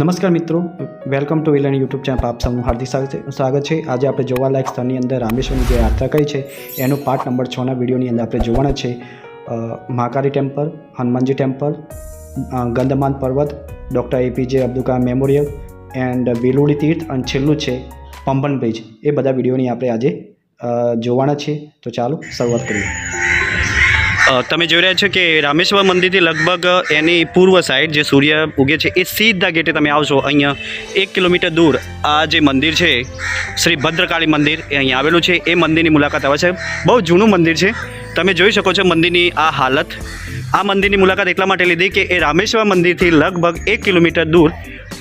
નમસ્કાર મિત્રો, welcome to villain YouTube channel આપ સૌનું હાર્દિક સ્વાગત છે. છે. આજે આપણે જોવાલાયક સ્થળની અંદર રામેશ્વરની જે યાત્રા કરી છે, એનો પાર્ટ નંબર છના વિડીયોની અંદર આપણે જોવાના છે. મહાકાળી ટેમ્પલ, હનુમાનજી ટેમ્પલ ગંદમાન પર્વત, doctor APJ Abdul Kalam memorial, and Biludi Tirth અને છેલ્લું છે પંબન બ્રિજ. એ બધા વિડીયોની આપણે આજે જોવાના છીએ તો ચાલો શરૂઆત કરીએ. તમે જોઈ રહ્યા છો કે રામેશ્વર મંદિરથી લગભગ એની પૂર્વ સાઈડ જે સૂર્ય ઉગે છે એ સીધા ગેટે તમે આવશો. અહીંયા એક કિલોમીટર દૂર આ જે મંદિર છે, શ્રી ભદ્રકાળી મંદિર એ અહીંયા આવેલું છે. એ મંદિરની મુલાકાત આવે છે. બહુ જૂનું મંદિર છે. તમે જોઈ શકો છો મંદિરની આ હાલત. આ મંદિરની મુલાકાત એટલા માટે લીધી કે એ રામેશ્વર મંદિરથી લગભગ એક કિલોમીટર દૂર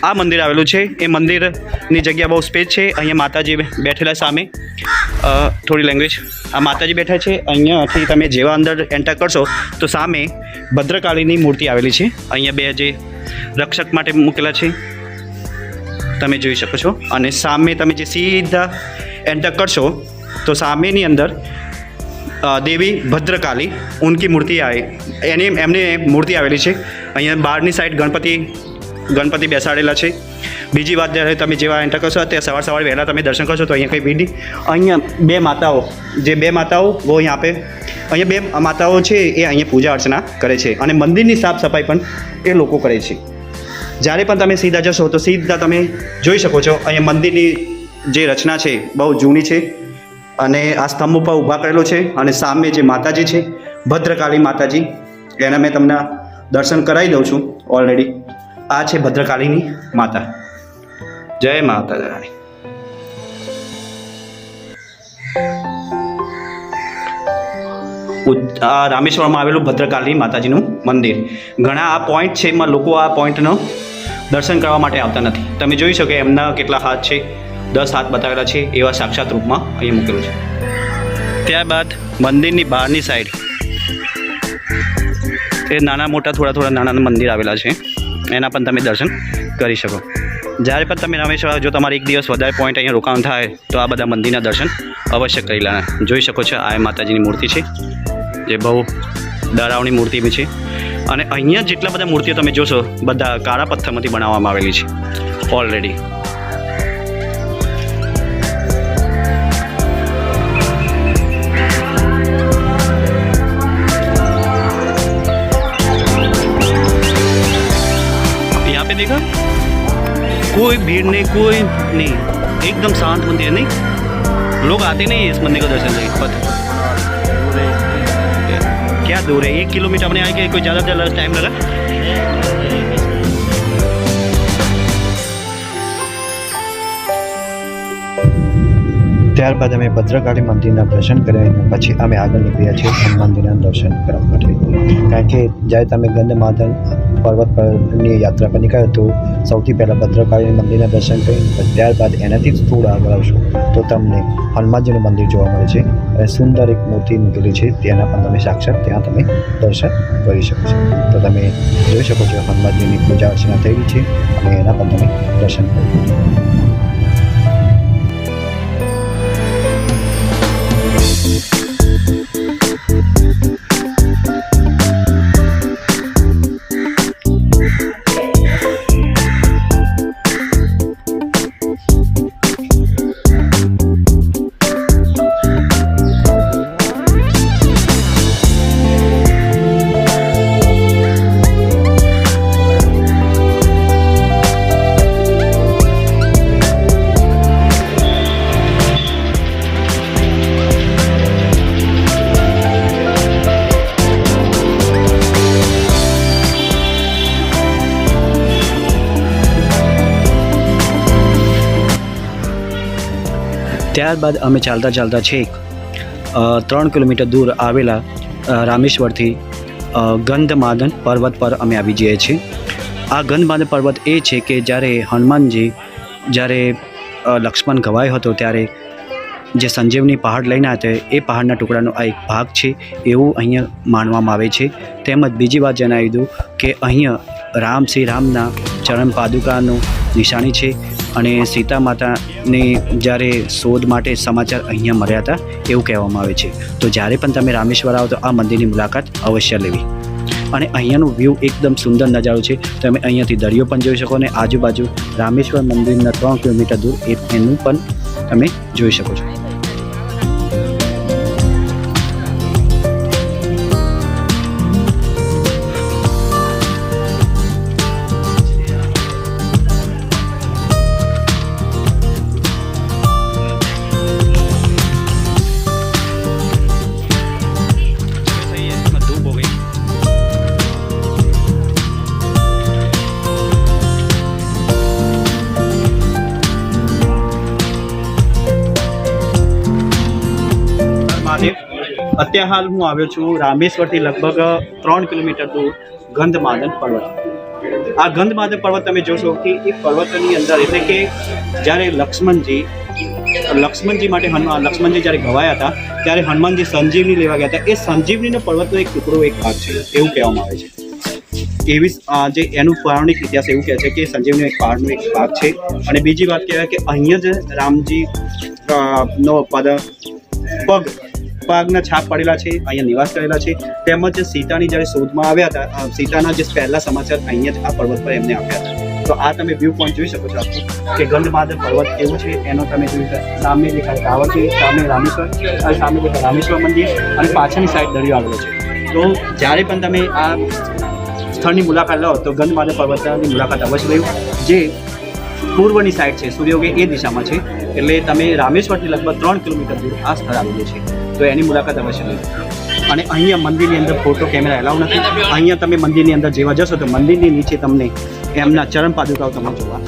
આ મંદિર આવેલું છે. એ મંદિરની જગ્યા બહુ સ્પેસ છે. અહીંયા માતાજી બેઠેલા સામે. થોડી લેંગ્વેજ આ માતાજી બેઠા છે. અહીંયાથી તમે જેવા અંદર એન્ટર કરશો, તો સામે ભદ્રકાળીની મૂર્તિ આવેલી છે. અહીંયા બે જે રક્ષક માટે મૂકેલા છે. તમે જોઈ શકો છો. અને સામે તમે જે સીધા એન્ટર કરશો, તો સામેની અંદર દેવી ભદ્રકાળી ઉનકી મૂર્તિ આવે એની, એમની મૂર્તિ આવેલી છે. અહીંયા બહારની સાઈડ ગણપતિ ગણપતિ બેસાડેલા છે. બીજી વાત જ્યારે તમે જેવા એન્ટર કરશો અત્યારે સવાર સવાર વહેલા તમે દર્શન કરશો તો અહીંયા કંઈ ભીડી અહીંયા બે માતાઓ, જે બે માતાઓ બહુ અહીંયા આપે. અહીંયા બે માતાઓ છે એ અહીંયા પૂજા અર્ચના કરે છે અને મંદિરની સાફ સફાઈ પણ એ લોકો કરે છે. જ્યારે પણ તમે સીધા જશો તો સીધા તમે જોઈ શકો છો, અહીંયા મંદિરની જે રચના છે બહુ જૂની છે અને આ સ્તંભ ઉપર ઊભા કરેલો છે અને સામે જે માતાજી છે, ભદ્રકાળી માતાજી, એના મેં તમને દર્શન કરાવી દઉં છું ઓલરેડી આ છે ભદ્રકાળીની માતા. જય માતા આ રામેશ્વરમાં આવેલું ભદ્રકાળી માતાજીનું મંદિર. ઘણા આ પોઈન્ટ છે, એમાં લોકો આ પોઈન્ટનો દર્શન કરવા માટે આવતા નથી. તમે જોઈ શકો એમના કેટલા હાથ છે, દસ હાથ બતાવેલા છે, એવા સાક્ષાત રૂપમાં અહીંયા મૂકેલું છે. ત્યારબાદ મંદિરની બહારની સાઈડ એ નાના મોટા થોડા થોડા નાના મંદિર આવેલા છે. એના પણ તમે દર્શન કરી શકો. જ્યારે પણ તમે રામેશ્વર જો તમારે એક દિવસ વધારે પોઈન્ટ અહીંયા રોકાણ થાય, તો આ બધા મંદિરના દર્શન અવશ્ય કરી લેવાના. જોઈ શકો છો, આ માતાજીની મૂર્તિ છે. જે બહુ ડરાવની મૂર્તિ બી છે. અને અહીંયા જેટલા બધા મૂર્તિઓ તમે જોશો, બધા કાળા પથ્થરમાંથી બનાવવામાં આવેલી છે ઓલરેડી पे देखा कोई भीड़ नहीं कोई नहीं एकदम शांत मंदिर है नहीं लोग आते नहीं हैं इस मंदिर का दर्शन करने पता क्या दूर है एक किलोमीटर अपने आए के कोई ज़्यादा ज़्यादा टाइम लगा ત્યારબાદ અમે ભદ્રકાળી મંદિરના દર્શન કર્યા પછી અમે આગળ નીકળ્યા છીએ હનુમાનજીના દર્શન કરવા માટે કારણ કે જ્યારે તમે ગંધમાધન પર્વત પરની યાત્રા પર નીકળ્યો તો સૌથી પહેલાં ભદ્રકાળી મંદિરના દર્શન કરી ત્યારબાદ એનાથી જ થોડા આગળ આવશો. તો તમને હનુમાનજીનું મંદિર જોવા મળે છે અને સુંદર એક મૂર્તિ મૂકેલી છે. તેના પણ તમે સાક્ષાત ત્યાં તમે દર્શન કરી શકો છો. તો તમે જોઈ શકો છો હનુમાનજીની પૂજા અર્ચના થયેલી છે અને એના પણ તમે દર્શન કરી. ત્યારબાદ અમે ચાલતા ચાલતા છેક ત્રણ કિલોમીટર દૂર આવેલા રામેશ્વરથી ગંધમાદન પર્વત પર અમે આવી જઈએ છીએ. આ ગંધમાદન પર્વત એ છે કે જ્યારે હનુમાનજી, જ્યારે લક્ષ્મણ ઘવાયો હતો ત્યારે જે સંજીવની પહાડ લઈને આવ્યા હતા, એ પહાડના ટુકડાનો આ એક ભાગ છે, એવું અહીંયા માનવામાં આવે છે. તેમજ બીજી વાત જણાવી દઉં કે અહીંયા રામ શ્રી રામના ચરણ પાદુકાનું નિશાની છે. અને સીતા માતાની જ્યારે શોધ માટે સમાચાર અહીંયા મળ્યા હતા, એવું કહેવામાં આવે છે. તો જ્યારે પણ તમે રામેશ્વર આવો તો આ મંદિરની મુલાકાત અવશ્ય લેવી. અને અહીંયાનું વ્યૂ એકદમ સુંદર નજારો છે. તમે અહીંયાથી દરિયો પણ જોઈ શકો અને આજુબાજુ રામેશ્વર મંદિરના ત્રણ કિલોમીટર દૂર એનું પણ તમે જોઈ શકો છો. અત્યારે હાલ હું આવ્યો છું રામેશ્વરથી લગભગ ત્રણ કિલોમીટર દૂર ગંધમાદન પર્વત. આ ગંધમાદન પર્વત તમે જોશો કે એ પર્વતની અંદર એટલે કે જ્યારે લક્ષ્મણજી લક્ષ્મણજી માટે હનુમાન લક્ષ્મણજી જ્યારે ગવાયા હતા, ત્યારે હનુમાનજી સંજીવની લેવા ગયા હતા. એ સંજીવનીનો પર્વતનો એક ટુકડો, એક ભાગ છે, એવું કહેવામાં આવે છે. એવી જે એનું પૌરાણિક ઇતિહાસ એવું કહે છે કે સંજીવની એક પહાડનો એક ભાગ છે. અને બીજી વાત કહેવાય કે અહીંયા જ રામજી નો પદ, પગ પગના છાપ પડેલા છે, અહીંયા નિવાસ કરેલા છે. તેમજ સીતાની જ્યારે શોધમાં આવ્યા હતા સીતાના જે પહેલા સમાચાર અહીંયા જ આ પર્વત પર એમને આપ્યા હતા. તો આ તમે વ્યૂ પોઈન્ટ જોઈ શકો છો આખું, કે ગંધમાધર પર્વત કેવું છે, એનો તમે જોઈ શકો સામે દેખાય ટાવર છે, સામે રામેશ્વર અને સામે દેખાય રામેશ્વર મંદિર અને પાછળની સાઈડ દરિયો આવેલો છે. તો જ્યારે પણ તમે આ સ્થળની મુલાકાત લો, તો ગંધમાધર પર્વતની મુલાકાત અવશ્ય લેવું જે પૂર્વની સાઈડ છે સૂર્યોગે એ દિશામાં છે, એટલે તમે રામેશ્વરથી લગભગ ત્રણ કિલોમીટર દૂર આ સ્થળ આવેલું છે. તો એની મુલાકાત અવશ્ય લેવું અને અહીંયા મંદિરની અંદર ફોટો કેમેરા એલાવ નથી. અહીંયા તમે મંદિરની અંદર જેવા જશો તો મંદિરની નીચે તમને એમના ચરણ પાદુકાઓ તમને જોવા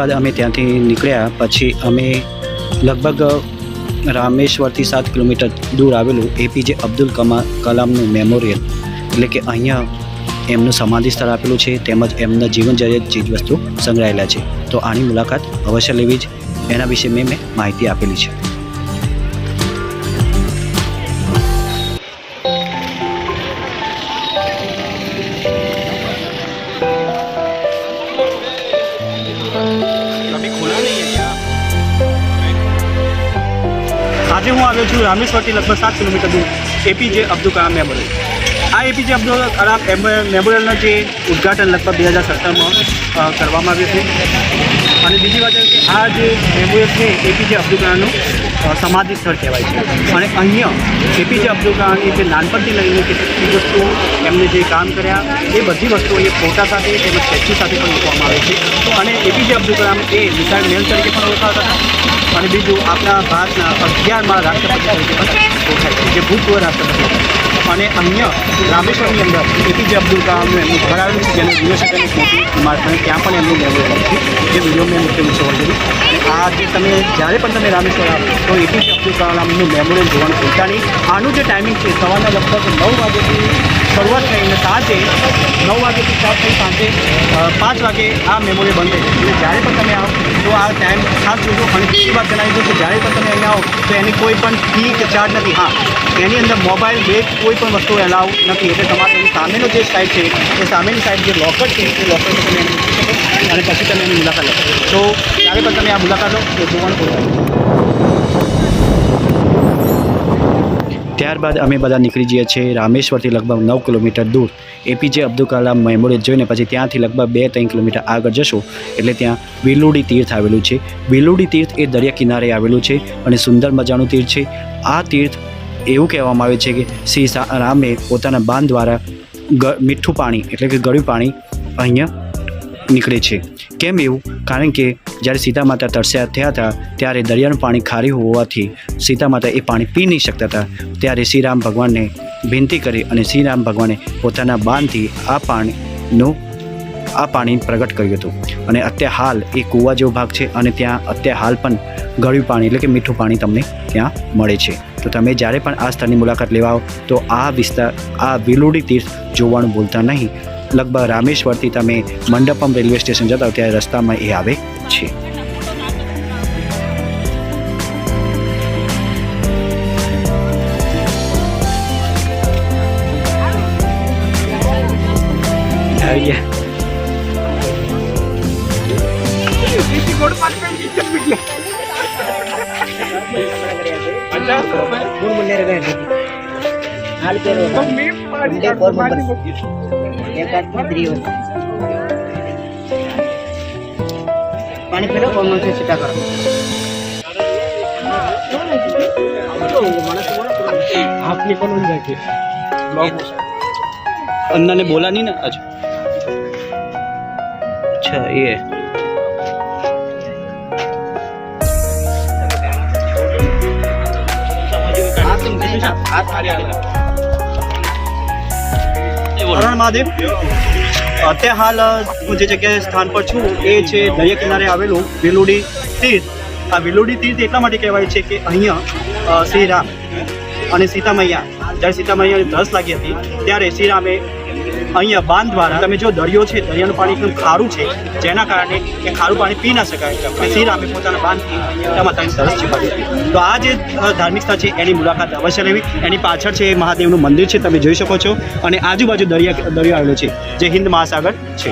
ત્યારબાદ અમે ત્યાંથી નીકળ્યા. પછી અમે લગભગ રામેશ્વરથી સાત કિલોમીટર દૂર આવેલું એપીજે અબ્દુલ કમા, કલામનું મેમોરિયલ. એટલે કે અહીંયા એમનું સમાધિ સ્થળ આપેલું છે, તેમજ એમના જીવન જરૂરિયાત ચીજવસ્તુ સંગ્રહાયેલા છે. તો આની મુલાકાત અવશ્ય લેવી જ. એના વિશે મેં મેં માહિતી આપેલી છે. આજે હું આવ્યો છું રામેશ્વરથી લગભગ સાત કિલોમીટર દૂર. એપીજે અબ્દુલ કલામ મેમોરિયલ આ એપીજે અબ્દુલ કલામ મેમો- મેમોરિયલનું જે ઉદ્ઘાટન લગભગ બે હજાર સત્તરમાં કરવામાં આવ્યું છે. અને બીજી વાત કે આ જે મેમોરિયલ છે એપીજે અબ્દુલ કલામનું સમાધિ સ્થળ કહેવાય છે. અને અન્ય એપીજે અબ્દુલ કલામની જે નાનપણથી લઈને કેટલીક વસ્તુઓ એમને જે કામ કર્યા, એ બધી વસ્તુઓ એ ફોટા સાથે તેમજ સ્ટેચ્યુ સાથે પણ મૂકવામાં આવે છે. અને એપીજે અબ્દુલ કલામ એ મિસાઇલ મેન તરીકે પણ ઓળખાતા હતા. અને બીજું આપણા ભારતના અગિયારમાં રાષ્ટ્રપતિ તરીકે પણ ઓળખાય છે, જે ભૂતપૂર્વ રાષ્ટ્રપતિ અને અહીંયા રામેશ્વરની અંદર એપીજે અબ્દુલ કલામનું એમનું ઘર આવેલું છે, જેને યુનિવર્સિટીની મોટી ઇમારત અને ત્યાં પણ એમનું મેમોરિયલ છે, જે વીડિયો મેં મૂકેલું છે ઓલરેડી અને આ જે તમે, જ્યારે પણ તમે રામેશ્વર આવો, તો એપીજે અબ્દુલ કલામનું મેમોરિયલ જોવાનું ભૂલતા નહીં. આનું જે ટાઈમિંગ છે, સવારના લગભગ નવ વાગ્યાથી શરૂઆત થઈને સાંજે નવ વાગ્યાથી સ્ટાર્ટ થઈ સાંજે પાંચ વાગે આ મેમોરી બંધ થઈ અને જ્યારે પણ તમે આવો, તો આ ટાઈમ ખાસ જોજો. અને બીજી વાત જણાવી દઉં કે જ્યારે પણ તમે અહીંયા આવો, તો એની કોઈ પણ ફી કે ચાર્જ નથી. હા, એની અંદર મોબાઈલ બેગ કોઈ પણ વસ્તુ એલાઉ નથી. એટલે તમારે એની સામેનો જે સાઈડ છે, એ સામેની સાઈડ જે લોકર છે, એ લોકર તમે એને અને પછી તમે એની મુલાકાત લો. તો ત્યારે પણ તમે આ મુલાકાત લો, તો જોવાનું. ત્યારબાદ અમે બધા નીકળી જઈએ છીએ રામેશ્વરથી લગભગ નવ કિલોમીટર દૂર. એપીજે અબ્દુલ કલામ મેમોરિયલ જોઈને પછી ત્યાંથી લગભગ બે ત્રણ કિલોમીટર આગળ જશો, એટલે ત્યાં વિલુડી તીર્થ આવેલું છે. વિલુડી તીર્થ એ દરિયા કિનારે આવેલું છે અને સુંદર મજાનું તીર્થ છે. આ તીર્થ એવું કહેવામાં આવે છે કે શ્રી રામે પોતાના બાંધ દ્વારા મીઠું પાણી, એટલે કે ગળ્યું પાણી અહીંયા નીકળે છે. કેમ એવું? કારણ કે જ્યારે સીતા માતા તરસ્યા થયા હતા, ત્યારે દરિયાનું પાણી ખારી હોવાથી સીતા માતા એ પાણી પી નહીં શકતા હતા. ત્યારે શ્રીરામ ભગવાનને વિનંતી કરી અને શ્રીરામ ભગવાને પોતાના બાણથી આ પાણીનું, આ પાણી પ્રગટ કર્યું હતું. અને અત્યારે હાલ એ કૂવા જેવો ભાગ છે અને ત્યાં અત્યારે હાલ પણ ગળ્યું પાણી એટલે કે મીઠું પાણી તમને ત્યાં મળે છે. તો તમે જ્યારે પણ આ સ્થળની મુલાકાત લેવા આવો, તો આ વિસ્તાર, આ વિલુડી તીર્થ જોવાનું ભૂલતા નહીં. લગભગ રામેશ્વરથી તમે મંડપમ રેલવે સ્ટેશન જતા હો ત્યારે રસ્તામાં એ આવે છે આવી ગયા ಮೂರು ಮುನ್ನೂರು ಗಂಟೆ ಹಾಲು ಪೇರು એકાદ દીધરી પાણી પીલો ઓમન છે છૂટા કરો? આપને પણ ઊંઘ રાખી अन्ना ने बोला नहीं ना अच्छा अच्छा ये आप तुम હરણ મહાદેવ. અત્યારે હાલ હું જે જગ્યાએ સ્થાન પર છું, એ છે દરિયા કિનારે આવેલું વિલુડી તીર્થ. આ વિલુડી તીર્થ એટલા માટે કહેવાય છે કે અહીંયા શ્રી રામ અને સીતામૈયા, જ્યારે સીતામૈયાની ધસ લાગી હતી, ત્યારે શ્રી રામે અહીંયા બાંધ દ્વારા તમે જો દરિયો છે, દરિયાનું પાણી એકદમ ખારું છે, જેના કારણે એ ખારું પાણી પી ના શકાય. એટલે શ્રી પોતાના બાંધથી માતાની સરસ છે તો આ જે ધાર્મિક સ્થળ છે, એની મુલાકાત અવશ્ય લેવી. એની પાછળ છે, એ મહાદેવનું મંદિર છે, તમે જોઈ શકો છો. અને આજુબાજુ દરિયા, દરિયો આવેલો છે, જે હિન્દ મહાસાગર છે.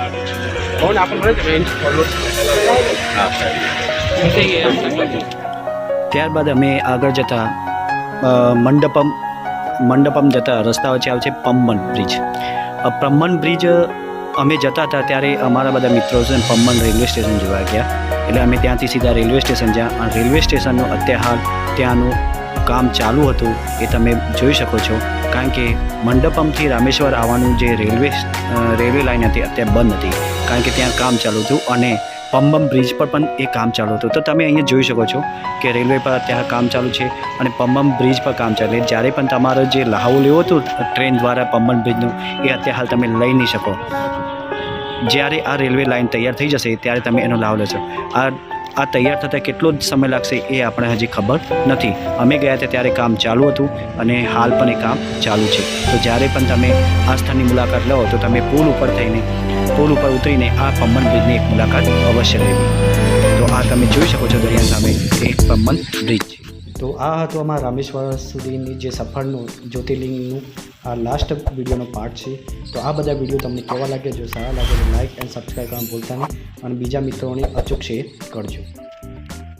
ત્યારબાદ અમે આગળ જતા મંડપમ મંડપમ જતા રસ્તા વચ્ચે આવે છે, પમ્બન બ્રિજ અ, બ્રિજ અમે જતા હતા ત્યારે અમારા બધા મિત્રો છે પમ્મન રેલવે સ્ટેશન જોવા ગયા. એટલે અમે ત્યાંથી સીધા રેલવે સ્ટેશન જ્યાં રેલવે સ્ટેશનનું અત્યાર ત્યાંનું કામ ચાલુ હતું એ તમે જોઈ શકો છો. કારણ કે મંડપમથી રામેશ્વર આવવાનું જે રેલવે રેલવે લાઇન હતી અત્યારે બંધ હતી. કારણ કે ત્યાં કામ ચાલુ હતું અને પમ્બમ બ્રિજ પર પણ એ કામ ચાલુ હતું. તો તમે અહીંયા જોઈ શકો છો કે રેલવે પર અત્યારે કામ ચાલુ છે અને પમ્બમ બ્રિજ પર કામ ચાલે. જ્યારે પણ તમારો જે લહાવો લેવો હતો, ટ્રેન દ્વારા પમ્બન બ્રિજનું, એ અત્યારે હાલ તમે લઈ નહીં શકો. જ્યારે આ રેલવે લાઇન તૈયાર થઈ જશે, ત્યારે તમે એનો લાભ લેશો. આ આ તૈયાર થતાં કેટલો જ સમય લાગશે એ આપણે હજી ખબર નથી. અમે ગયા હતા ત્યારે કામ ચાલુ હતું અને હાલ પણ એ કામ ચાલુ છે. તો જ્યારે પણ તમે આ સ્થળની મુલાકાત લો, તો તમે પુલ ઉપર થઈને, પુલ ઉપર ઉતરીને આ પમ્બન બ્રિજની એક મુલાકાત અવશ્ય લેવી. તો આ તમે જોઈ શકો છો દરિયા સામે એક પમ્બન બ્રિજ. તો આ હતું અમારા રામેશ્વર સુધીની જે સફળનું જ્યોતિર્લિંગનું આ લાસ્ટ વિડીયોનો પાર્ટ છે. તો આ બધા વીડિયો તમને કેવા લાગે જો સારા લાગે તો લાઇક એન્ડ સબસ્ક્રાઈબ કરવાનું ભૂલતા નહીં. અને બીજા મિત્રોને અચૂક શેર કરજો.